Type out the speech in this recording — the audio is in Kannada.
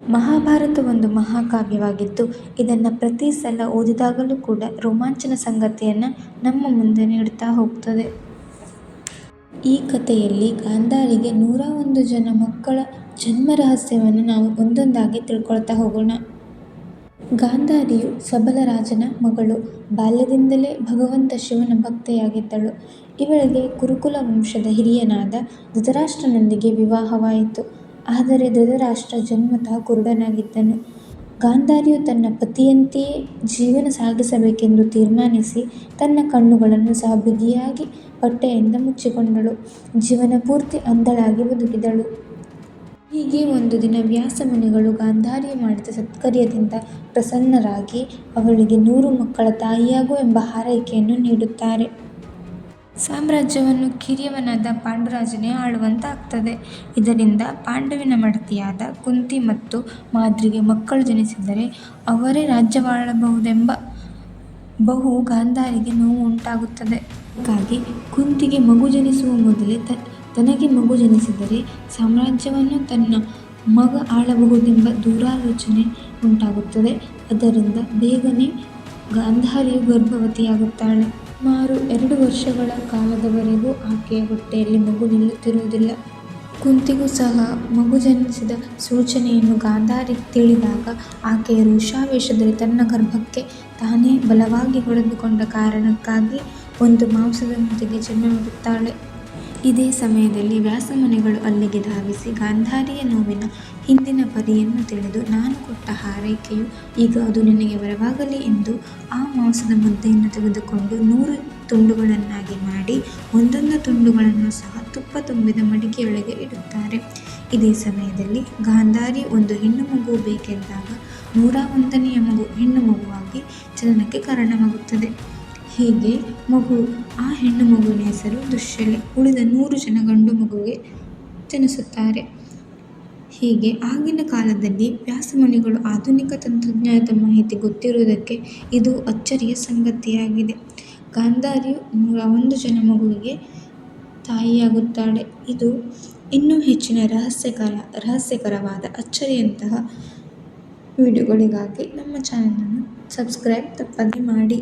ಮಹಾಭಾರತ ಒಂದು ಮಹಾಕಾವ್ಯವಾಗಿದ್ದು, ಇದನ್ನು ಪ್ರತಿ ಸಲ ಓದಿದಾಗಲೂ ಕೂಡ ರೋಮಾಂಚನ ಸಂಗತಿಯನ್ನು ನಮ್ಮ ಮುಂದೆ ನೀಡುತ್ತಾ ಹೋಗ್ತದೆ. ಈ ಕಥೆಯಲ್ಲಿ ಗಾಂಧಾರಿಗೆ ನೂರ ಒಂದು ಜನ ಮಕ್ಕಳ ಜನ್ಮ ರಹಸ್ಯವನ್ನು ನಾವು ಒಂದೊಂದಾಗಿ ತಿಳ್ಕೊಳ್ತಾ ಹೋಗೋಣ. ಗಾಂಧಾರಿಯು ಸಬಲ ರಾಜನ ಮಗಳು. ಬಾಲ್ಯದಿಂದಲೇ ಭಗವಂತ ಶಿವನ ಭಕ್ತೆಯಾಗಿದ್ದಳು. ಇವಳಿಗೆ ಕುರುಕುಲ ವಂಶದ ಹಿರಿಯನಾದ ಧೃತರಾಷ್ಟ್ರನೊಂದಿಗೆ ವಿವಾಹವಾಯಿತು. ಆದರೆ ಧೃತರಾಷ್ಟ್ರ ಜನ್ಮತಃ ಕುರುಡನಾಗಿದ್ದನು. ಗಾಂಧಾರಿಯು ತನ್ನ ಪತಿಯಂತೆಯೇ ಜೀವನ ಸಾಗಿಸಬೇಕೆಂದು ತೀರ್ಮಾನಿಸಿ ತನ್ನ ಕಣ್ಣುಗಳನ್ನು ಸಹ ಬಿಗಿಯಾಗಿ ಬಟ್ಟೆಯಿಂದ ಮುಚ್ಚಿಕೊಂಡಳು. ಜೀವನಪೂರ್ತಿ ಅಂಧಳಾಗಿ ಬದುಕಿದಳು. ಹೀಗೆ ಒಂದು ದಿನ ವ್ಯಾಸಮುನಿಗಳು ಗಾಂಧಾರಿಯು ಮಾಡಿದ ಸತ್ಕರ್ಯದಿಂದ ಪ್ರಸನ್ನರಾಗಿ ಅವಳಿಗೆ ನೂರು ಮಕ್ಕಳ ತಾಯಿಯಾಗು ಎಂಬ ಹಾರೈಕೆಯನ್ನು ನೀಡುತ್ತಾರೆ. ಸಾಮ್ರಾಜ್ಯವನ್ನು ಕಿರಿಯವನಾದ ಪಾಂಡುರಾಜನೇ ಆಳುವಂತಾಗ್ತದೆ. ಇದರಿಂದ ಪಾಂಡುವಿನ ಮಡತಿಯಾದ ಕುಂತಿ ಮತ್ತು ಮಾದ್ರಿಗೆ ಮಕ್ಕಳು ಜನಿಸಿದರೆ ಅವರೇ ರಾಜ್ಯವಾಳಬಹುದೆಂಬ ಬಹು ಗಾಂಧಾರಿಗೆ ನೋವು ಉಂಟಾಗುತ್ತದೆ. ಹಾಗಾಗಿ ಕುಂತಿಗೆ ಮಗು ಜನಿಸುವ ಮೊದಲೇ ತನಗೆ ಮಗು ಜನಿಸಿದರೆ ಸಾಮ್ರಾಜ್ಯವನ್ನು ತನ್ನ ಮಗ ಆಳಬಹುದೆಂಬ ದೂರಾಲೋಚನೆ ಉಂಟಾಗುತ್ತದೆ. ಅದರಿಂದ ಬೇಗನೆ ಗಾಂಧಾರಿಯು ಗರ್ಭವತಿಯಾಗುತ್ತಾಳೆ. ಸುಮಾರು ಎರಡು ವರ್ಷಗಳ ಕಾಲದವರೆಗೂ ಆಕೆಯ ಹೊಟ್ಟೆಯಲ್ಲಿ ಮಗು ನಿಲ್ಲುತ್ತಿರುವುದಿಲ್ಲ. ಕುಂತಿಗೂ ಸಹ ಮಗು ಜನಿಸಿದ ಸೂಚನೆಯನ್ನು ಗಾಂಧಾರಿ ತಿಳಿದಾಗ ಆಕೆಯ ರೋಷಾವೇಶದಲ್ಲಿ ತನ್ನ ಗರ್ಭಕ್ಕೆ ತಾನೇ ಬಲವಾಗಿ ಹೊಡೆದುಕೊಂಡ ಕಾರಣಕ್ಕಾಗಿ ಒಂದು ಮಾಂಸದೊಂದಿಗೆ ಜನ್ಮವೆಡುತ್ತಾಳೆ. ಇದೇ ಸಮಯದಲ್ಲಿ ವ್ಯಾಸಮನೆಗಳು ಅಲ್ಲಿಗೆ ಧಾವಿಸಿ ಗಾಂಧಾರಿಯ ನೋವಿನ ಹಿಂದಿನ ಪರಿಯನ್ನು ತಿಳಿದು ನಾನು ಕೊಟ್ಟ ಹಾರೈಕೆಯು ಈಗ ಅದು ನಿನಗೆ ವರವಾಗಲಿ ಎಂದು ಆ ಮಾಂಸದ ಮುದ್ದೆಯನ್ನು ತೆಗೆದುಕೊಂಡು ನೂರು ತುಂಡುಗಳನ್ನಾಗಿ ಮಾಡಿ ಒಂದೊಂದು ತುಂಡುಗಳನ್ನು ಸಹ ತುಪ್ಪ ತುಂಬಿದ ಮಡಿಕೆಯೊಳಗೆ ಇಡುತ್ತಾರೆ. ಇದೇ ಸಮಯದಲ್ಲಿ ಗಾಂಧಾರಿ ಒಂದು ಹೆಣ್ಣು ಮಗು ಬೇಕೆಂದಾಗ ನೂರ ಒಂದನೆಯ ಮಗು ಹೆಣ್ಣು ಮಗುವಾಗಿ ಜನನಕ್ಕೆ ಕಾರಣವಾಗುತ್ತದೆ. ಹೀಗೆ ಮಗು, ಆ ಹೆಣ್ಣು ಮಗುವಿನ ಹೆಸರು ದುಶ್ಶಲೆ. ಉಳಿದ ನೂರು ಜನ ಗಂಡು ಮಗುವಿಗೆ ಜನಿಸುತ್ತಾರೆ. ಹೀಗೆ ಆಗಿನ ಕಾಲದಲ್ಲಿ ವ್ಯಾಸಮುನಿಗಳು ಆಧುನಿಕ ತಂತ್ರಜ್ಞಾನದ ಮಾಹಿತಿ ಗೊತ್ತಿರುವುದಕ್ಕೆ ಇದು ಅಚ್ಚರಿಯ ಸಂಗತಿಯಾಗಿದೆ. ಗಾಂಧಾರಿಯು ನೂರ ಒಂದು ಜನ ಮಗುವಿಗೆ ತಾಯಿಯಾಗುತ್ತಾಳೆ. ಇದು ಇನ್ನೂ ಹೆಚ್ಚಿನ ರಹಸ್ಯಕರ, ರಹಸ್ಯಕರವಾದ ಅಚ್ಚರಿಯಂತಹ ವಿಡಿಯೋಗಳಿಗಾಗಿ ನಮ್ಮ ಚಾನಲನ್ನು ಸಬ್ಸ್ಕ್ರೈಬ್ ತಪ್ಪದೆ ಮಾಡಿ.